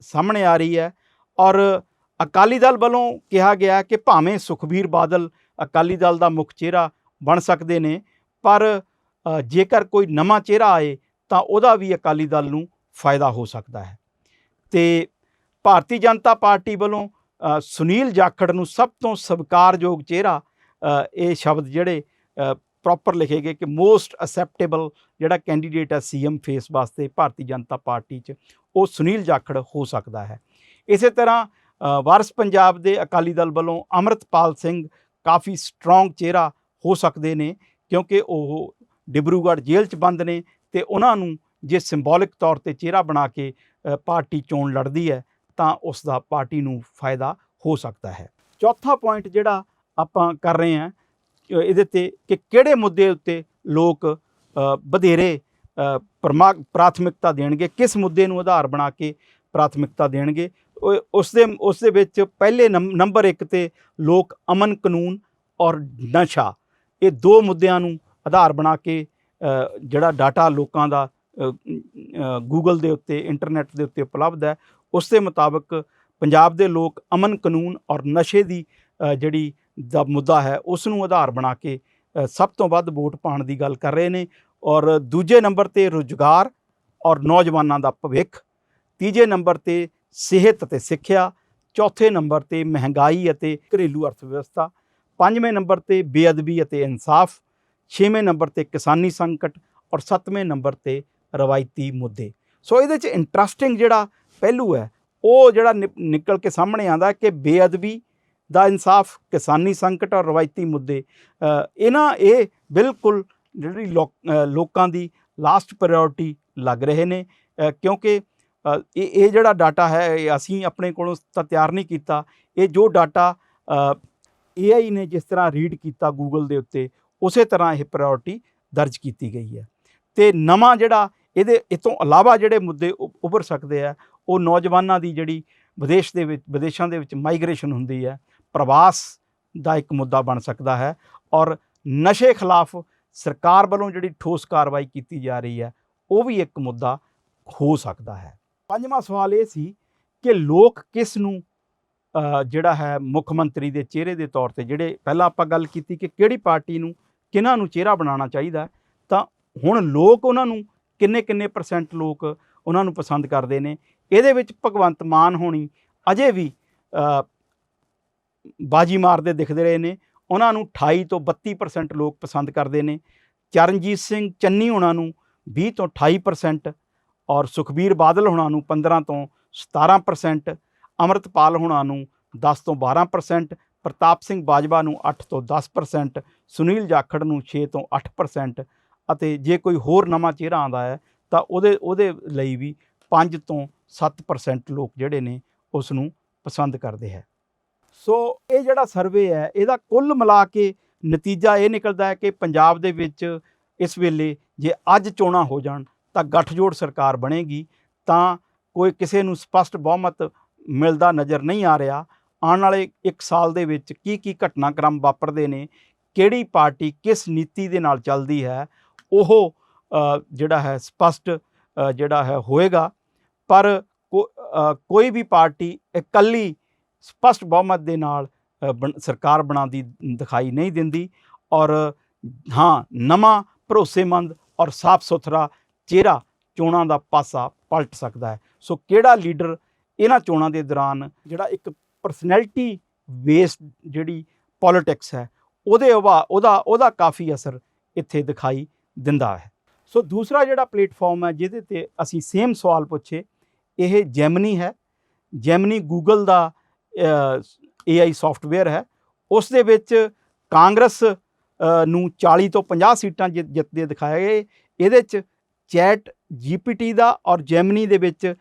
ਸਾਹਮਣੇ ਆ ਰਹੀ ਹੈ। ਔਰ ਅਕਾਲੀ ਦਲ ਵੱਲੋਂ ਕਿਹਾ ਗਿਆ ਕਿ ਭਾਵੇਂ ਸੁਖਬੀਰ ਬਾਦਲ ਅਕਾਲੀ ਦਲ ਦਾ ਮੁੱਖ ਚਿਹਰਾ ਬਣ ਸਕਦੇ ਨੇ, ਪਰ ਜੇਕਰ ਕੋਈ ਨਵਾਂ ਚਿਹਰਾ ਆਏ ਤਾਂ ਉਹਦਾ ਵੀ ਅਕਾਲੀ ਦਲ ਨੂੰ ਫਾਇਦਾ ਹੋ ਸਕਦਾ ਹੈ। ਤੇ ਭਾਰਤੀ ਜਨਤਾ ਪਾਰਟੀ ਵੱਲੋਂ ਸੁਨੀਲ ਜਾਖੜ ਨੂੰ ਸਭ ਤੋਂ ਸਵੀਕਾਰਯੋਗ ਚਿਹਰਾ ਇਹ ਸ਼ਬਦ ਜਿਹੜੇ ਪ੍ਰੋਪਰ ਲਿਖੇ ਗਏ ਕਿ ਮੋਸਟ ਅਸੈਪਟੇਬਲ ਜਿਹੜਾ ਕੈਂਡੀਡੇਟ ਹੈ ਸੀਐਮ ਫੇਸ ਵਾਸਤੇ ਭਾਰਤੀ ਜਨਤਾ ਪਾਰਟੀ 'ਚ, ਉਹ ਸੁਨੀਲ ਜਾਖੜ ਹੋ ਸਕਦਾ ਹੈ। ਇਸੇ ਤਰ੍ਹਾਂ ਵਾਰਸ ਪੰਜਾਬ ਦੇ ਅਕਾਲੀ ਦਲ ਵੱਲੋਂ ਅਮਰਤਪਾਲ ਸਿੰਘ ਕਾਫੀ ਸਟਰੋਂਗ ਚਿਹਰਾ ਹੋ ਸਕਦੇ ਨੇ, ਕਿਉਂਕਿ ਉਹ ਡਿਬਰੂਗੜ੍ਹ ਜੇਲ੍ਹ 'ਚ ਬੰਦ ਨੇ ਤੇ ਉਹਨਾਂ ਨੂੰ ਜੇ ਸਿੰਬੋਲਿਕ ਤੌਰ ਤੇ ਚਿਹਰਾ ਬਣਾ ਕੇ ਪਾਰਟੀ ਚੋਣ ਲੜਦੀ ਹੈ, ਤਾਂ ਉਸ ਦਾ ਪਾਰਟੀ ਨੂੰ ਫਾਇਦਾ ਹੋ ਸਕਦਾ ਹੈ। ਚੌਥਾ ਪੁਆਇੰਟ ਜਿਹੜਾ ਆਪਾਂ ਕਰ ਰਹੇ ਹਾਂ ਇਹਦੇ ਤੇ ਕਿ ਕਿਹੜੇ ਮੁੱਦੇ ਉੱਤੇ ਲੋਕ ਵਧੇਰੇ ਪ੍ਰਮਾ, ਪ੍ਰਾਥਮਿਕਤਾ ਦੇਣਗੇ, ਕਿਸ ਮੁੱਦੇ ਨੂੰ ਆਧਾਰ ਬਣਾ ਕੇ ਪ੍ਰਾਥਮਿਕਤਾ ਦੇਣਗੇ। ਉਹ- ਉਸ ਦੇ ਉਸ ਦੇ ਵਿੱਚ ਪਹਿਲੇ ਨੰਬਰ 1 ਤੇ ਲੋਕ ਅਮਨ, ਕਾਨੂੰਨ ਔਰ ਨਸ਼ਾ, ਇਹ ਦੋ ਮੁੱਦਿਆਂ ਨੂੰ ਆਧਾਰ ਬਣਾ ਕੇ ਜਿਹੜਾ ਡਾਟਾ ਲੋਕਾਂ ਦਾ ਗੂਗਲ ਦੇ ਉੱਤੇ, ਇੰਟਰਨੈਟ ਦੇ ਉੱਤੇ ਉਪਲਬਧ ਹੈ, ਉਸ ਦੇ ਮੁਤਾਬਕ ਪੰਜਾਬ ਦੇ ਲੋਕ ਅਮਨ, ਕਾਨੂੰਨ ਔਰ ਨਸ਼ੇ ਦੀ ਜਿਹੜੀ ਦਾ ਮੁੱਦਾ ਹੈ ਉਸ ਨੂੰ ਆਧਾਰ ਬਣਾ ਕੇ ਸਭ ਤੋਂ ਵੱਧ ਵੋਟ ਪਾਉਣ ਦੀ ਗੱਲ ਕਰ ਰਹੇ ਨੇ ਔਰ ਦੂਜੇ ਨੰਬਰ ਤੇ ਰੁਜ਼ਗਾਰ ਔਰ ਨੌਜਵਾਨਾਂ ਦਾ ਭਵਿੱਖ, ਤੀਜੇ ਨੰਬਰ ਤੇ ਸਿਹਤ ਅਤੇ ਸਿੱਖਿਆ, ਚੌਥੇ ਨੰਬਰ ਤੇ ਮਹਿੰਗਾਈ ਅਤੇ ਘਰੇਲੂ ਅਰਥ ਵਿਵਸਥਾ ਪੰਜਵੇਂ ਨੰਬਰ ਤੇ ਬੇਅਦਬੀ ਅਤੇ ਇਨਸਾਫ, ਛੇਵੇਂ ਨੰਬਰ ਤੇ ਕਿਸਾਨੀ ਸੰਕਟ ਔਰ ਸੱਤਵੇਂ ਨੰਬਰ ਤੇ ਰਵਾਇਤੀ ਮੁੱਦੇ। ਸੋ ਇਹਦੇ ਚ ਇੰਟਰਸਟਿੰਗ ਜਿਹੜਾ ਪਹਿਲੂ ਹੈ, ਉਹ ਜਿਹੜਾ ਨਿ- ਨਿਕਲ ਕੇ ਸਾਹਮਣੇ ਆਂਦਾ ਕਿ ਬੇਅਦਬੀ ਦਾ ਇਨਸਾਫ ਕਿਸਾਨੀ ਸੰਕਟ ਔਰ ਰਵਾਇਤੀ ਮੁੱਦੇ ਅ, ਇਹਨਾਂ ਇਹ ਬਿਲਕੁਲ ਜਿਹੜੀ ਲੋਕਾਂ ਦੀ ਲਾਸਟ ਪ੍ਰਾਇੋਰਟੀ ਲੱਗ ਰਹੇ ਨੇ ਕਿਉਂਕਿ ਇਹ ਇਹ ਜਿਹੜਾ ਡਾਟਾ ਹੈ ਅਸੀਂ ਆਪਣੇ ਕੋਲੋਂ ਤਾਂ ਤਿਆਰ ਨਹੀਂ ਕੀਤਾ। ਇਹ ਜੋ ਡਾਟਾ AI ਨੇ ਜਿਸ ਤਰ੍ਹਾਂ ਰੀਡ ਕੀਤਾ ਗੂਗਲ ਦੇ ਉੱਤੇ ਉਸੇ ਤਰ੍ਹਾਂ ਇਹ ਪ੍ਰਾਇੋਰਟੀ ਦਰਜ ਕੀਤੀ ਗਈ ਹੈ। ਤੇ ਨਵਾਂ ਜਿਹੜਾ ਇਹਦੇ ਇਹ ਤੋਂ ਇਲਾਵਾ ਜਿਹੜੇ ਮੁੱਦੇ ਉ- ਉੱਭਰ ਸਕਦੇ ਆ ਉਹ ਨੌਜਵਾਨਾਂ ਦੀ ਜਿਹੜੀ ਵਿਦੇਸ਼ ਦੇ ਵਿੱਚ ਵਿਦੇਸ਼ਾਂ ਦੇ ਵਿੱਚ ਮਾਈਗ੍ਰੇਸ਼ਨ ਹੁੰਦੀ ਹੈ ਪ੍ਰਵਾਸ ਦਾ ਇੱਕ ਮੁੱਦਾ ਬਣ ਸਕਦਾ ਹੈ ਔਰ ਨਸ਼ੇ ਖਿਲਾਫ ਸਰਕਾਰ ਵੱਲੋਂ ਜਿਹੜੀ ਠੋਸ ਕਾਰਵਾਈ ਕੀਤੀ ਜਾ ਰਹੀ ਹੈ, ਉਹ ਵੀ ਇੱਕ ਮੁੱਦਾ ਹੋ ਸਕਦਾ ਹੈ। ਪੰਜਵਾਂ ਸਵਾਲ ਇਹ ਸੀ ਕਿ ਲੋਕ ਕਿਸ ਨੂੰ ਜਿਹੜਾ ਹੈ ਮੁੱਖ ਮੰਤਰੀ ਦੇ ਚਿਹਰੇ ਦੇ ਤੌਰ ਤੇ ਜਿਹੜੇ ਪਹਿਲਾਂ ਆਪਾਂ ਗੱਲ ਕੀਤੀ ਕਿ ਕਿਹੜੀ ਪਾਰਟੀ ਨੂੰ ਕਿਹਨਾਂ ਨੂੰ ਚਿਹਰਾ ਬਣਾਉਣਾ ਚਾਹੀਦਾ ਤਾਂ ਹੁਣ ਲੋਕ ਉਹਨਾਂ ਨੂੰ ਕਿੰਨੇ ਕਿੰਨੇ ਪਰਸੈਂਟ ਲੋਕ ਉਹਨਾਂ ਨੂੰ ਪਸੰਦ ਕਰਦੇ ਨੇ, ਇਹਦੇ ਵਿੱਚ ਭਗਵੰਤ ਮਾਨ ਹੋਣੀ ਅਜੇ ਵੀ ਬਾਜੀ ਮਾਰਦੇ ਦਿਖਦੇ ਰਹੇ ਨੇ। ਉਹਨਾਂ ਨੂੰ 28 ਤੋਂ 32% ਲੋਕ ਪਸੰਦ ਕਰਦੇ ਨੇ। ਚਰਨਜੀਤ ਸਿੰਘ ਚੰਨੀ ਉਹਨਾਂ ਨੂੰ 20 ਤੋਂ 28% ਔਰ ਸੁਖਬੀਰ ਬਾਦਲ ਹੁਣਾਂ ਨੂੰ 15 ਤੋਂ 17% ਅਮਰਤਪਾਲ ਹੋਣਾ ਨੂੰ 10 ਤੋਂ 12% ਪ੍ਰਤਾਪ ਸਿੰਘ ਬਾਜਵਾ ਨੂੰ 8 ਤੋਂ 10% ਸੁਨੀਲ ਜਾਖੜ ਨੂੰ 6 ਤੋਂ 8% ਅਤੇ ਜੇ ਕੋਈ ਹੋਰ ਨਵਾਂ ਚਿਹਰਾ ਆਂਦਾ ਹੈ ਤਾਂ ਉਹਦੇ ਉਹਦੇ ਲਈ ਵੀ 5 ਤੋਂ 7% ਲੋਕ ਜਿਹੜੇ ਨੇ ਉਸ ਨੂੰ ਪਸੰਦ ਕਰਦੇ ਹੈ। ਸੋ ਇਹ ਜਿਹੜਾ ਸਰਵੇ ਹੈ, ਇਹਦਾ ਕੁੱਲ ਮਿਲਾ ਕੇ ਨਤੀਜਾ ਇਹ ਨਿਕਲਦਾ ਹੈ ਕਿ ਪੰਜਾਬ ਦੇ ਵਿੱਚ ਇਸ ਵੇਲੇ ਜੇ ਅੱਜ ਚੋਣਾਂ ਹੋ ਜਾਣ ਤਾਂ ਗੱਠਜੋੜ ਸਰਕਾਰ ਬਣੇਗੀ, ਤਾਂ ਕੋਈ ਕਿਸੇ ਨੂੰ ਸਪਸ਼ਟ ਬਹੁਮਤ ਮਿਲਦਾ ਨਜ਼ਰ ਨਹੀਂ ਆ ਰਿਹਾ। ਆਉਣ ਵਾਲੇ 1 ਸਾਲ ਦੇ ਵਿੱਚ ਕੀ ਕੀ ਘਟਨਾਕ੍ਰਮ ਵਾਪਰਦੇ ਨੇ, ਕਿਹੜੀ ਪਾਰਟੀ ਕਿਸ ਨੀਤੀ ਦੇ ਨਾਲ ਚੱਲਦੀ ਹੈ, ਉਹ ਜਿਹੜਾ ਹੈ ਸਪਸ਼ਟ ਜਿਹੜਾ ਹੈ ਹੋਏਗਾ। ਪਰ ਕੋਈ ਵੀ ਪਾਰਟੀ ਇਕੱਲੀ ਸਪਸ਼ਟ ਬਹੁਮਤ ਦੇ ਨਾਲ ਬਣ- ਸਰਕਾਰ ਬਣਾਉਂਦੀ ਦਿਖਾਈ ਨਹੀਂ ਦਿੰਦੀ ਔਰ, ਹਾਂ, ਨਵਾਂ ਭਰੋਸੇਮੰਦ ਔਰ ਸਾਫ਼ ਸੁਥਰਾ ਚਿਹਰਾ ਚੋਣਾਂ ਦਾ ਪਾਸਾ ਪਲਟ ਸਕਦਾ ਹੈ। ਸੋ ਕਿਹੜਾ ਲੀਡਰ ਇਹਨਾਂ ਚੋਣਾਂ ਦੇ ਦੌਰਾਨ ਜਿਹੜਾ ਇੱਕ ਪਰਸਨੈਲਿਟੀ ਬੇਸਡ ਜਿਹੜੀ ਪੋਲਿਟਿਕਸ ਹੈ, ਉਹਦੇ ਉਹਦਾ ਉਹਦਾ ਉਹਦਾ ਕਾਫੀ ਅਸਰ ਇੱਥੇ ਦਿਖਾਈ ਦਿੰਦਾ ਹੈ। ਸੋ ਦੂਸਰਾ ਜਿਹੜਾ ਪਲੇਟਫਾਰਮ ਹੈ, ਜਿਹਦੇ ਤੇ ਅਸੀਂ ਸੇਮ ਸਵਾਲ ਪੁੱਛੇ, ਇਹ ਜੈਮਨੀ ਹੈ। ਜੈਮਨੀ ਗੂਗਲ ਦਾ AI ਸੌਫਟਵੇਅਰ ਹੈ ਉਸ ਦੇ ਵਿੱਚ ਕਾਂਗਰਸ ਨੂੰ 40 ਤੋਂ 50 ਸੀਟਾਂ ਜਿੱਤ- ਜਿੱਤਦੇ ਦਿਖਾਏ ਗਏ। ਇਹਦੇ ਚ ਚੈਟ ਜੀਪੀਟੀ ਦਾ ਔਰ ਜੈਮਨੀ ਦੇ ਵਿੱਚ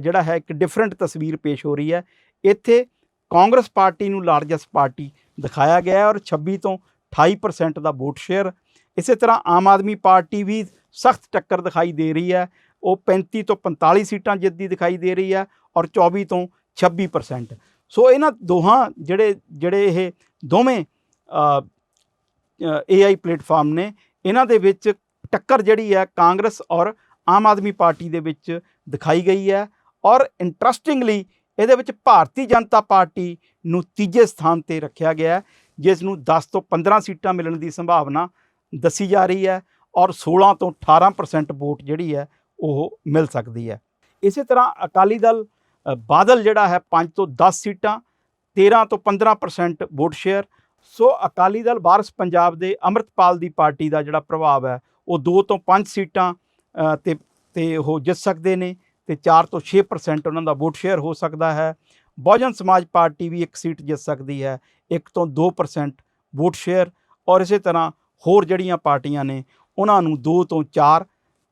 ਜਿਹੜਾ ਹੈ ਇੱਕ ਡਿਫਰੈਂਟ ਤਸਵੀਰ ਪੇਸ਼ ਹੋ ਰਹੀ ਹੈ। ਇੱਥੇ ਕਾਂਗਰਸ ਪਾਰਟੀ ਨੂੰ ਲਾਰਜੈਸਟ ਪਾਰਟੀ ਦਿਖਾਇਆ ਗਿਆ ਹੈ ਔਰ 26 ਤੋਂ 28% ਦਾ ਵੋਟ ਸ਼ੇਅਰ ਇਸੇ ਤਰ੍ਹਾਂ ਆਮ ਆਦਮੀ ਪਾਰਟੀ ਵੀ ਸਖਤ ਟੱਕਰ ਦਿਖਾਈ ਦੇ ਰਹੀ ਹੈ। ਉਹ 35 ਤੋਂ 45 ਸੀਟਾਂ ਜਿੱਤਦੀ ਦਿਖਾਈ ਦੇ ਰਹੀ ਹੈ ਔਰ 24 ਤੋਂ 26% ਸੋ ਇਹਨਾਂ ਦੋਹਾਂ ਜਿਹੜੇ ਜਿਹੜੇ ਇਹ ਦੋਵੇਂ AI ਪਲੇਟਫਾਰਮ ਨੇ, ਇਹਨਾਂ ਦੇ ਵਿੱਚ ਟੱਕਰ ਜਿਹੜੀ ਹੈ ਕਾਂਗਰਸ ਔਰ ਆਮ ਆਦਮੀ ਪਾਰਟੀ ਦੇ ਵਿੱਚ ਦਿਖਾਈ ਗਈ ਹੈ ਔਰ ਇੰਟਰਸਟਿੰਗਲੀ ਇਹਦੇ ਵਿੱਚ ਭਾਰਤੀ ਜਨਤਾ ਪਾਰਟੀ ਨੂੰ ਤੀਜੇ ਸਥਾਨ ਤੇ ਰੱਖਿਆ ਗਿਆ ਜਿਸ ਨੂੰ 10 ਤੋਂ 15 ਸੀਟਾਂ ਮਿਲਣ ਦੀ ਸੰਭਾਵਨਾ ਦੱਸੀ ਜਾ ਰਹੀ ਹੈ ਔਰ 16 ਤੋਂ 18% ਵੋਟ ਜਿਹੜੀ ਹੈ ਉਹ ਮਿਲ ਸਕਦੀ ਹੈ। ਇਸੇ ਤਰ੍ਹਾਂ ਅਕਾਲੀ ਦਲ ਬਾਦਲ ਜਿਹੜਾ ਹੈ 5 ਤੋਂ 10 ਸੀਟਾਂ 13 ਤੋਂ 15% vote share so Akali Dal Waris Punjab De Amritpal ਦੀ ਪਾਰਟੀ ਦਾ ਜਿਹੜਾ ਪ੍ਰਭਾਵ ਹੈ, ਉਹ 2 ਤੋਂ 5 ਸੀਟਾਂ ਤੇ ਤੇ ਉਹ ਜਿੱਤ ਸਕਦੇ ਨੇ, ਤੇ 4 ਤੋਂ 6% ਉਹਨਾਂ ਦਾ ਵੋਟ ਸ਼ੇਅਰ ਹੋ ਸਕਦਾ ਹੈ। ਬਹੁਜਨ ਸਮਾਜ ਪਾਰਟੀ ਵੀ ਇੱਕ ਸੀਟ ਜਿੱਤ ਸਕਦੀ ਹੈ 1 ਤੋਂ 2% ਵੋਟ ਸ਼ੇਅਰ ਔਰ ਇਸੇ ਤਰ੍ਹਾਂ ਹੋਰ ਜਿਹੜੀਆਂ ਪਾਰਟੀਆਂ ਨੇ, ਉਹਨਾਂ ਨੂੰ 2 ਤੋਂ 4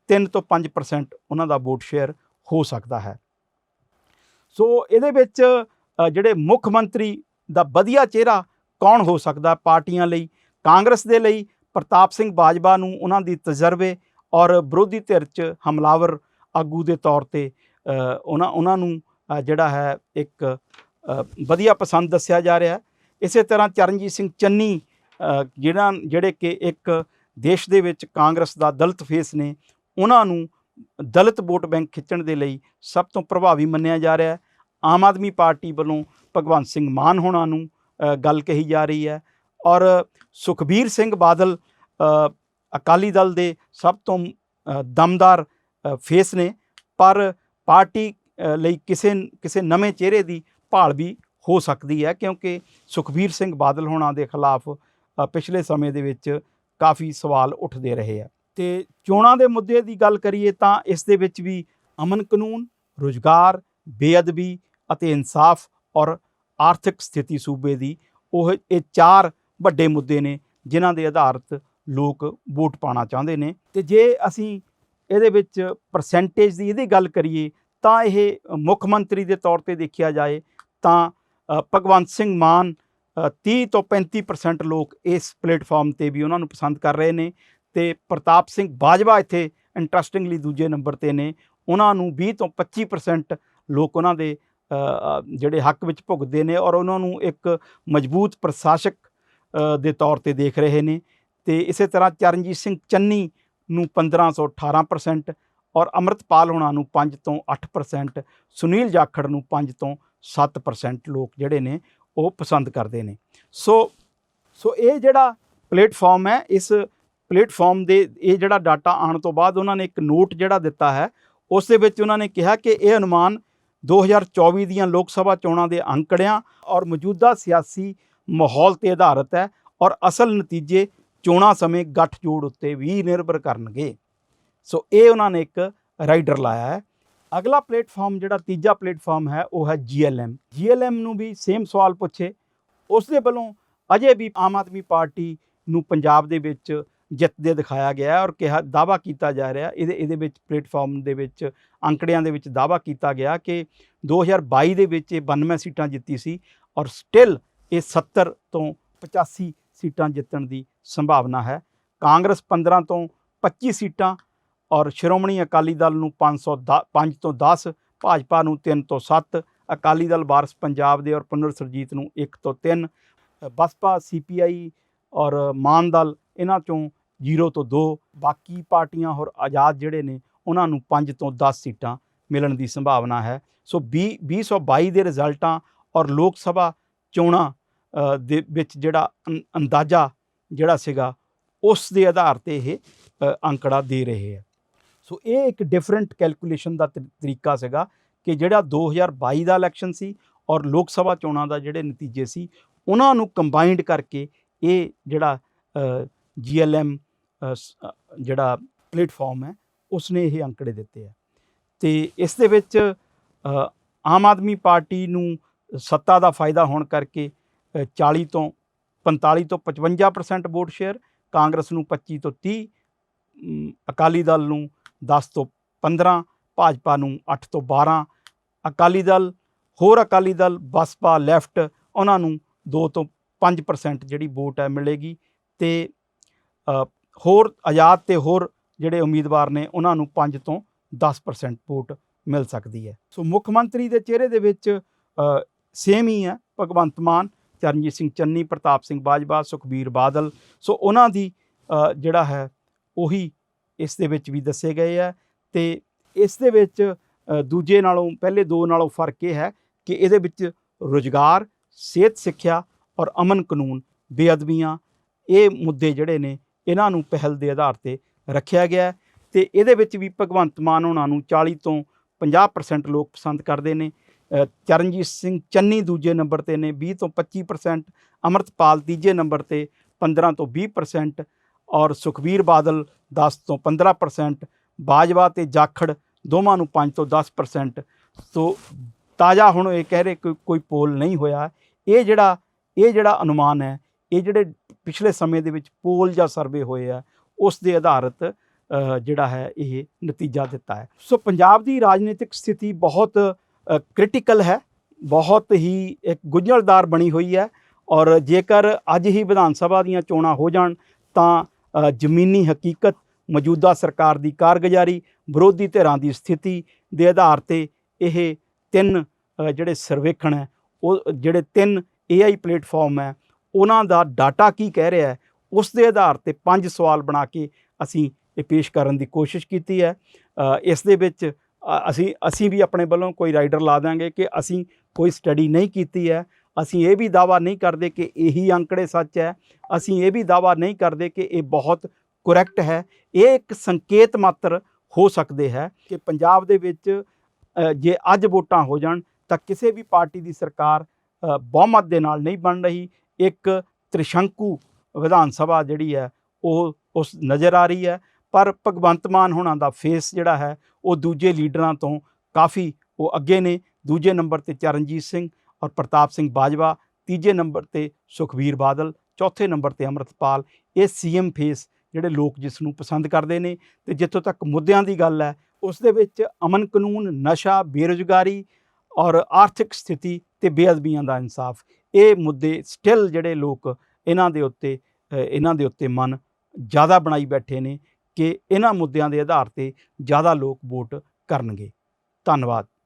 3 ਤੋਂ 5% ਉਹਨਾਂ ਦਾ ਵੋਟ ਸ਼ੇਅਰ ਹੋ ਸਕਦਾ ਹੈ। ਸੋ ਇਹਦੇ ਵਿੱਚ ਜਿਹੜੇ ਮੁੱਖ ਮੰਤਰੀ ਦਾ ਵਧੀਆ ਚਿਹਰਾ ਕੌਣ ਹੋ ਸਕਦਾ ਪਾਰਟੀਆਂ ਲਈ? ਕਾਂਗਰਸ ਦੇ ਲਈ ਪ੍ਰਤਾਪ ਸਿੰਘ ਬਾਜਵਾ ਨੂੰ ਉਹਨਾਂ ਦੀ ਤਜਰਬੇ ਔਰ ਵਿਰੋਧੀ ਧਿਰ 'ਚ ਹਮਲਾਵਰ ਆਗੂ ਦੇ ਤੌਰ ਤੇ ਉਹਨਾਂ ਉਹਨਾਂ ਨੂੰ ਜਿਹੜਾ ਹੈ ਇੱਕ ਵਧੀਆ ਪਸੰਦ ਦੱਸਿਆ ਜਾ ਰਿਹਾ ਇਸੇ ਤਰ੍ਹਾਂ ਚਰਨਜੀਤ ਸਿੰਘ ਚੰਨੀ ਅ, ਜਿਹੜਾ ਜਿਹੜੇ ਕਿ ਇੱਕ ਦੇਸ਼ ਦੇ ਵਿੱਚ ਕਾਂਗਰਸ ਦਾ ਦਲਤ ਫੇਸ ਨੇ ਉਹਨਾਂ ਨੂੰ ਦਲਿਤ ਵੋਟ ਬੈਂਕ ਖਿੱਚਣ ਦੇ ਲਈ ਸਭ ਤੋਂ ਪ੍ਰਭਾਵੀ ਮੰਨਿਆ ਜਾ ਰਿਹਾ ਹੈ। ਆਮ ਆਦਮੀ ਪਾਰਟੀ ਵੱਲੋਂ ਭਗਵੰਤ ਸਿੰਘ ਮਾਨ ਹੋਣਾ ਨੂੰ ਗੱਲ ਕਹੀ ਜਾ ਰਹੀ ਹੈ ਔਰ ਸੁਖਬੀਰ ਸਿੰਘ ਬਾਦਲ ਅਕਾਲੀ ਦਲ ਦੇ ਸਭ ਤੋਂ ਦਮਦਾਰ ਫੇਸ ਨੇ ਪਰ ਪਾਰਟੀ ਲਈ ਕਿਸੇ ਕਿਸੇ ਨਵੇਂ ਚਿਹਰੇ ਦੀ ਭਾਲ ਵੀ ਹੋ ਸਕਦੀ ਹੈ ਕਿਉਂਕਿ ਸੁਖਬੀਰ ਸਿੰਘ ਬਾਦਲ ਹੋਣਾ ਦੇ ਖਿਲਾਫ ਪਿਛਲੇ ਸਮੇਂ ਦੇ ਵਿੱਚ ਕਾਫੀ ਸਵਾਲ ਉੱਠਦੇ ਰਹੇ ਆ। ਤੇ ਚੋਣਾਂ ਦੇ ਮੁੱਦੇ ਦੀ ਗੱਲ ਕਰੀਏ ਤਾਂ ਇਸ ਦੇ ਵਿੱਚ ਵੀ ਅਮਨ ਕਾਨੂੰਨ ਰੁਜ਼ਗਾਰ ਬੇਅਦਬੀ ਅਤੇ ਇਨਸਾਫ ਔਰ ਆਰਥਿਕ ਸਥਿਤੀ ਸੂਬੇ ਦੀ ਉਹ ਇਹ ਚਾਰ ਵੱਡੇ ਮੁੱਦੇ ਨੇ ਜਿਨ੍ਹਾਂ ਦੇ ਆਧਾਰਿਤ ਲੋਕ ਵੋਟ ਪਾਣਾ ਚਾਹੁੰਦੇ ਨੇ। ਤੇ ਜੇ ਅਸੀਂ ਇਹਦੇ ਵਿੱਚ ਪਰਸੈਂਟੇਜ ਦੀ ਇਹਦੀ ਗੱਲ ਕਰੀਏ ਤਾਂ ਇਹ ਮੁੱਖ ਮੰਤਰੀ ਦੇ ਤੌਰ ਤੇ ਦੇਖਿਆ ਜਾਏ ਤਾਂ ਭਗਵੰਤ ਸਿੰਘ ਮਾਨ ਅ, 30 ਤੋਂ 35% ਲੋਕ ਇਸ ਪਲੇਟਫਾਰਮ ਤੇ ਵੀ ਉਹਨਾਂ ਨੂੰ ਪਸੰਦ ਕਰ ਰਹੇ ਨੇ ਤੇ ਪ੍ਰਤਾਪ ਸਿੰਘ ਬਾਜਵਾ ਇੱਥੇ ਇੰਟਰਸਟਿੰਗਲੀ ਦੂਜੇ ਨੰਬਰ ਤੇ ਨੇ। ਉਹਨਾਂ ਨੂੰ 20 ਤੋਂ 25% ਲੋਕ ਉਹਨਾਂ ਦੇ ਜਿਹੜੇ ਹੱਕ ਵਿੱਚ ਭੁਗਤਦੇ ਨੇ ਔਰ ਉਹਨਾਂ ਨੂੰ ਇੱਕ ਮਜ਼ਬੂਤ ਪ੍ਰਸ਼ਾਸਕ ਦੇ ਤੌਰ ਤੇ ਦੇਖ ਰਹੇ ਨੇ। ਤੇ ਇਸੇ ਤਰ੍ਹਾਂ ਚਰਨਜੀਤ ਸਿੰਘ ਚੰਨੀ ਨੂੰ 15 ਤੋਂ 18% ਔਰ ਅੰਮ੍ਰਿਤਪਾਲ ਹੋਣਾ ਨੂੰ 5 ਤੋਂ 8% ਸੁਨੀਲ ਜਾਖੜ ਨੂੰ 5 ਤੋਂ 7% ਲੋਕ ਜਿਹੜੇ ਨੇ ਉਹ ਪਸੰਦ ਕਰਦੇ ਨੇ। ਸੋ ਸੋ ਇਹ ਜਿਹੜਾ ਪਲੇਟਫਾਰਮ ਹੈ, ਇਸ ਪਲੇਟਫਾਰਮ ਦੇ ਇਹ ਜਿਹੜਾ ਡਾਟਾ ਆਉਣ ਤੋਂ ਬਾਅਦ ਉਹਨਾਂ ਨੇ ਇੱਕ ਨੋਟ ਜਿਹੜਾ ਦਿੱਤਾ ਹੈ, ਉਸ ਦੇ ਵਿੱਚ ਉਹਨਾਂ ਨੇ ਕਿਹਾ ਕਿ ਇਹ ਅਨੁਮਾਨ 2024 ਦੀਆਂ ਲੋਕ ਸਭਾ ਚੋਣਾਂ ਦੇ ਅੰਕੜਿਆਂ ਔਰ ਮੌਜੂਦਾ ਸਿਆਸੀ ਮਾਹੌਲ ਤੇ ਆਧਾਰਿਤ ਹੈ ਔਰ ਅਸਲ ਨਤੀਜੇ ਚੋਣਾਂ ਸਮੇਂ ਗੱਠਜੋੜ ਉੱਤੇ ਵੀ ਨਿਰਭਰ ਕਰਨਗੇ। ਸੋ ਇਹ ਉਹਨਾਂ ਨੇ ਇੱਕ ਰਾਈਡਰ ਲਾਇਆ ਹੈ। ਅਗਲਾ ਪਲੇਟਫਾਰਮ ਜਿਹੜਾ ਤੀਜਾ ਪਲੇਟਫਾਰਮ ਹੈ, ਉਹ ਹੈ GLM GLM ਨੂੰ ਵੀ ਸੇਮ ਸਵਾਲ ਪੁੱਛੇ। ਉਸ ਦੇ ਵੱਲੋਂ ਅਜੇ ਵੀ ਆਮ ਆਦਮੀ ਪਾਰਟੀ ਨੂੰ ਪੰਜਾਬ ਦੇ ਵਿੱਚ ਜਿੱਤਦੇ ਦਿਖਾਇਆ ਗਿਆ ਔਰ ਕਿਹਾ ਦਾਵਾ ਕੀਤਾ ਜਾ ਰਿਹਾ, ਇਹਦੇ ਇਹਦੇ ਵਿੱਚ ਪਲੇਟਫਾਰਮ ਦੇ ਵਿੱਚ, ਅੰਕੜਿਆਂ ਦੇ ਵਿੱਚ ਦਾਵਾ ਕੀਤਾ ਗਿਆ ਕਿ 2022 ਦੇ ਵਿੱਚ ਇਹ 92 ਸੀਟਾਂ ਜਿੱਤੀ ਸੀ ਔਰ ਸਟਿਲ ਇਹ 70 ਤੋਂ 85 ਸੀਟਾਂ ਜਿੱਤਣ ਦੀ ਸੰਭਾਵਨਾ ਹੈ। ਕਾਂਗਰਸ 15 ਤੋਂ 25 ਸੀਟਾਂ ਔਰ ਸ਼੍ਰੋਮਣੀ ਅਕਾਲੀ ਦਲ ਨੂੰ 505 ਤੋਂ 10 ਭਾਜਪਾ ਨੂੰ 3 ਤੋਂ 7 ਅਕਾਲੀ ਦਲ, ਵਾਰਸ ਪੰਜਾਬ ਦੇ ਔਰ ਪੁਨਰ ਸਰਜੀਤ ਨੂੰ 1 ਤੋਂ 3 ਬਸਪਾ, ਸੀਪੀਆਈ ਔਰ ਮਾਨ ਦਲ ਇਹਨਾਂ ਚੋਂ 0 ਤੋਂ 2 ਬਾਕੀ ਪਾਰਟੀਆਂ ਹੋਰ ਆਜ਼ਾਦ ਜਿਹੜੇ ਨੇ, ਉਹਨਾਂ ਨੂੰ 5 ਤੋਂ 10 ਸੀਟਾਂ ਮਿਲਣ ਦੀ ਸੰਭਾਵਨਾ ਹੈ। ਸੋ 20 2022 ਦੇ ਰਿਜ਼ਲਟਾਂ ਔਰ ਲੋਕ ਸਭਾ ਚੋਣਾਂ ਦੇ ਵਿੱਚ ਜਿਹੜਾ ਅੰ- ਅੰਦਾਜ਼ਾ ਜਿਹੜਾ ਸੀਗਾ, ਉਸ ਦੇ ਆਧਾਰ ਤੇ ਇਹ ਅੰਕੜਾ ਦੇ ਰਹੇ ਹੈ। ਸੋ ਇਹ ਇੱਕ ਡਿਫਰੈਂਟ ਕੈਲਕੂਲੇਸ਼ਨ ਦਾ ਤਰੀਕਾ ਸੀਗਾ ਕਿ ਜਿਹੜਾ 2022 ਦਾ ਇਲੈਕਸ਼ਨ ਸੀ ਔਰ ਲੋਕ ਸਭਾ ਚੋਣਾਂ ਦਾ ਜਿਹੜੇ ਨਤੀਜੇ ਸੀ, ਉਹਨਾਂ ਨੂੰ ਕੰਬਾਈਨਡ ਕਰਕੇ ਇਹ ਜਿਹੜਾ ਜੀਐਲਐਮ ਜਿਹੜਾ ਪਲੇਟਫਾਰਮ ਹੈ ਉਸਨੇ ਇਹ ਅੰਕੜੇ ਦਿੱਤੇ ਹੈ। ਤੇ ਇਸ ਦੇ ਵਿੱਚ ਆਮ ਆਦਮੀ ਪਾਰਟੀ ਨੂੰ ਸੱਤਾ ਦਾ ਫਾਇਦਾ ਹੋਣ ਕਰਕੇ ਅ, 40 ਤੋਂ 45 ਤੋਂ 55% ਵੋਟ ਸ਼ੇਅਰ ਕਾਂਗਰਸ ਨੂੰ 25 ਤੋਂ 30 ਅਕਾਲੀ ਦਲ ਨੂੰ 10 ਤੋਂ 15 ਭਾਜਪਾ ਨੂੰ 8 ਤੋਂ 12 ਅਕਾਲੀ ਦਲ ਹੋਰ ਅਕਾਲੀ ਦਲ ਬਸਪਾ ਲੈਫਟ ਉਹਨਾਂ ਨੂੰ 2 ਤੋਂ 5% ਜਿਹੜੀ ਵੋਟ ਹੈ ਮਿਲੇਗੀ। ਤੇ ਹੋਰ ਆਜ਼ਾਦ ਤੇ ਹੋਰ ਜਿਹੜੇ ਉਮੀਦਵਾਰ ਨੇ, ਉਹਨਾਂ ਨੂੰ 5 ਤੋਂ 10% ਵੋਟ ਮਿਲ ਸਕਦੀ ਹੈ। ਸੋ ਮੁੱਖ ਮੰਤਰੀ ਦੇ ਚਿਹਰੇ ਦੇ ਵਿੱਚ ਸੇਮ ਹੀ ਹੈ, ਭਗਵੰਤ ਮਾਨ, ਚਰਨਜੀਤ ਸਿੰਘ ਚੰਨੀ, ਪ੍ਰਤਾਪ ਸਿੰਘ ਬਾਜਵਾ, ਸੁਖਬੀਰ ਬਾਦਲ। ਸੋ ਉਹਨਾਂ ਦੀ ਜਿਹੜਾ ਹੈ, ਉਹੀ ਇਸ ਦੇ ਵਿੱਚ ਵੀ ਦੱਸੇ ਗਏ ਹੈ ਤੇ ਇਸ ਦੇ ਵਿੱਚ ਦੂਜੇ ਨਾਲੋਂ, ਪਹਿਲੇ ਦੋ ਨਾਲੋਂ ਫ਼ਰਕ ਇਹ ਹੈ ਕਿ ਇਹਦੇ ਵਿੱਚ ਰੁਜ਼ਗਾਰ, ਸਿਹਤ, ਸਿੱਖਿਆ ਔਰ ਅਮਨ ਕਾਨੂੰਨ ਬੇਅਦਬੀਆਂ, ਇਹ ਮੁੱਦੇ ਜਿਹੜੇ ਨੇ ਇਹਨਾਂ ਨੂੰ ਪਹਿਲ ਦੇ ਆਧਾਰ ਤੇ ਰੱਖਿਆ ਗਿਆ ਹੈ ਤੇ ਇਹਦੇ ਵਿੱਚ ਵੀ ਭਗਵੰਤ ਮਾਨ ਉਹਨਾਂ ਨੂੰ 40 ਤੋਂ 50% ਲੋਕ ਪਸੰਦ ਕਰਦੇ ਨੇ ਚਰਨਜੀਤ ਸਿੰਘ ਚੰਨੀ ਦੂਜੇ ਨੰਬਰ ਤੇ ਨੇ 20 ਤੋਂ 25% ਅਮਰਤਪਾਲ ਤੀਜੇ ਨੰਬਰ ਤੇ 15 ਤੋਂ 20% ਔਰ ਸੁਖਬੀਰ ਬਾਦਲ 10 ਤੋਂ 15% ਬਾਜਵਾ ਤੇ ਜਾਖੜ ਦੋਵਾਂ ਨੂੰ 5 ਤੋਂ 10% ਸੋ ਤਾਜ਼ਾ ਹੁਣ ਇਹ ਕਹਿ ਰਹੇ ਕੋਈ ਕੋਈ ਪੋਲ ਨਹੀਂ ਹੋਇਆ। ਇਹ ਜਿਹੜਾ ਇਹ ਜਿਹੜਾ ਅਨੁਮਾਨ ਹੈ, ਇਹ ਜਿਹੜੇ ਪਿਛਲੇ ਸਮੇਂ ਦੇ ਵਿੱਚ ਪੋਲ ਜਾਂ ਸਰਵੇ ਹੋਏ ਆ, ਉਸ ਦੇ ਆਧਾਰਿਤ ਜਿਹੜਾ ਹੈ ਇਹ ਨਤੀਜਾ ਦਿੱਤਾ ਹੈ। ਸੋ ਪੰਜਾਬ ਦੀ ਰਾਜਨੀਤਿਕ ਸਥਿਤੀ ਬਹੁਤ ਕ੍ਰਿਟੀਕਲ ਹੈ, ਬਹੁਤ ਹੀ ਇੱਕ ਗੁੰਝਲਦਾਰ ਬਣੀ ਹੋਈ ਹੈ ਔਰ ਜੇਕਰ ਅੱਜ ਹੀ ਵਿਧਾਨ ਸਭਾ ਦੀਆਂ ਚੋਣਾਂ ਹੋ ਜਾਣ, ਤਾਂ ਜ਼ਮੀਨੀ ਹਕੀਕਤ, ਮੌਜੂਦਾ ਸਰਕਾਰ ਦੀ ਕਾਰਗੁਜ਼ਾਰੀ, ਵਿਰੋਧੀ ਧਿਰਾਂ ਦੀ ਸਥਿਤੀ ਦੇ ਆਧਾਰ ਤੇ ਇਹ ਤਿੰਨ ਜਿਹੜੇ ਸਰਵੇਖਣ ਹੈ, ਉਹ, ਜਿਹੜੇ ਤਿੰਨ AI ਪਲੇਟਫਾਰਮ ਹੈ ਉਹਨਾਂ ਦਾ ਡਾਟਾ ਕੀ ਕਹਿ ਰਿਹਾ ਹੈ, ਉਸ ਦੇ ਆਧਾਰ ਤੇ ਪੰਜ ਸਵਾਲ ਬਣਾ ਕੇ ਅਸੀਂ ਇਹ ਪੇਸ਼ ਕਰਨ ਦੀ ਕੋਸ਼ਿਸ਼ ਕੀਤੀ ਹੈ। ਇਸ ਦੇ ਵਿੱਚ ਅਸੀਂ ਅਸੀਂ ਵੀ ਆਪਣੇ ਵੱਲੋਂ ਕੋਈ ਰਾਈਡਰ ਲਾ ਦਾਂਗੇ ਕਿ ਅਸੀਂ ਕੋਈ ਸਟੱਡੀ ਨਹੀਂ ਕੀਤੀ ਹੈ। ਅਸੀਂ ਇਹ ਵੀ ਦਾਵਾ ਨਹੀਂ ਕਰਦੇ ਕਿ ਇਹੀ ਅੰਕੜੇ ਸੱਚ ਹੈ। ਅਸੀਂ ਇਹ ਵੀ ਦਾਵਾ ਨਹੀਂ ਕਰਦੇ ਕਿ ਇਹ ਬਹੁਤ ਕਰੈਕਟ ਹੈ। ਇਹ ਇੱਕ ਸੰਕੇਤ ਮਾਤਰ ਹੋ ਸਕਦੇ ਹੈ ਕਿ ਪੰਜਾਬ ਦੇ ਵਿੱਚ ਜੇ ਅੱਜ ਵੋਟਾਂ ਹੋ ਜਾਣ ਤਾਂ ਕਿਸੇ ਵੀ ਪਾਰਟੀ ਦੀ ਸਰਕਾਰ ਬਹੁਮਤ ਦੇ ਨਾਲ ਨਹੀਂ ਬਣ ਰਹੀ। ਇੱਕ ਤ੍ਰਿਸ਼ੰਕੂ ਵਿਧਾਨ ਸਭਾ ਜਿਹੜੀ ਹੈ, ਉਹ ਉਸ ਨਜ਼ਰ ਆ ਰਹੀ ਹੈ। ਪਰ ਭਗਵੰਤ ਮਾਨ ਹੋਣਾ ਦਾ ਫੇਸ ਜਿਹੜਾ ਹੈ, ਉਹ ਦੂਜੇ ਲੀਡਰਾਂ ਤੋਂ ਕਾਫੀ ਉਹ ਅੱਗੇ ਨੇ। ਦੂਜੇ ਨੰਬਰ ਤੇ ਚਰਨਜੀਤ ਸਿੰਘ ਔਰ ਪ੍ਰਤਾਪ ਸਿੰਘ ਬਾਜਵਾ, ਤੀਜੇ ਨੰਬਰ ਤੇ ਸੁਖਬੀਰ ਬਾਦਲ, ਚੌਥੇ ਨੰਬਰ ਤੇ ਅੰਮ੍ਰਿਤਪਾਲ। ਇਹ ਸੀਐਮ ਫੇਸ ਜਿਹੜੇ ਲੋਕ ਜਿਸ ਨੂੰ ਪਸੰਦ ਕਰਦੇ ਨੇ ਤੇ ਜਿੱਥੋਂ ਤੱਕ ਮੁੱਦਿਆਂ ਦੀ ਗੱਲ ਹੈ, ਉਸ ਦੇ ਵਿੱਚ ਅਮਨ ਕਾਨੂੰਨ, ਨਸ਼ਾ, ਬੇਰੁਜ਼ਗਾਰੀ ਔਰ ਆਰਥਿਕ ਸਥਿਤੀ ਤੇ ਬੇਅਦਬੀਆਂ ਦਾ ਇਨਸਾਫ। ਇਹ ਮੁੱਦੇ ਸਟਿਲ ਜਿਹੜੇ ਲੋਕ ਇਹਨਾਂ ਦੇ ਉੱਤੇ ਇਹਨਾਂ ਦੇ ਉੱਤੇ ਮਨ ਜ਼ਿਆਦਾ ਬਣਾਈ ਬੈਠੇ ਨੇ ਕਿ ਇਹਨਾਂ ਮੁੱਦਿਆਂ ਦੇ ਆਧਾਰ ਤੇ ਜ਼ਿਆਦਾ ਲੋਕ ਵੋਟ ਕਰਨਗੇ। ਧੰਨਵਾਦ।